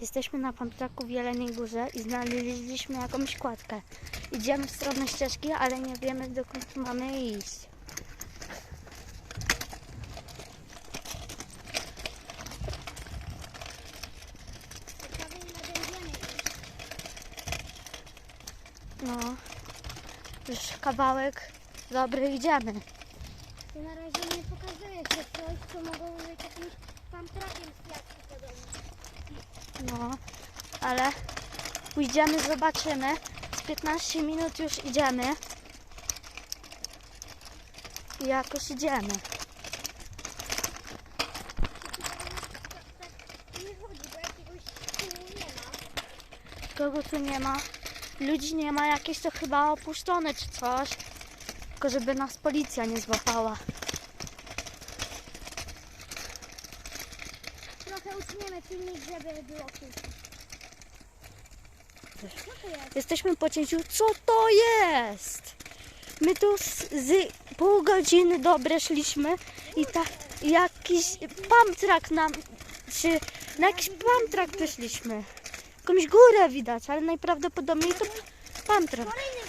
Jesteśmy na Pamtraku w Jeleniej Górze i znaleźliśmy jakąś kładkę. Idziemy w stronę ścieżki, ale nie wiemy dokąd mamy iść. No, już kawałek dobry idziemy. Na razie nie pokazuje No, ale pójdziemy, zobaczymy. Z 15 minut już idziemy. I jakoś idziemy. Kogo tu nie ma? Ludzi nie ma, jakieś to chyba opuszczone czy coś. Tylko żeby nas policja nie złapała. Trochę uczniemy filmik, żeby było kilka. Co to jest? Jesteśmy po cięciu. Co to jest? My tu z, z pół godziny dobre szliśmy i ta, jakiś pamtrak nam, czy na jakiś pamtrak wyszliśmy. Jakąś górę widać, ale najprawdopodobniej to pamtrak. Kolejny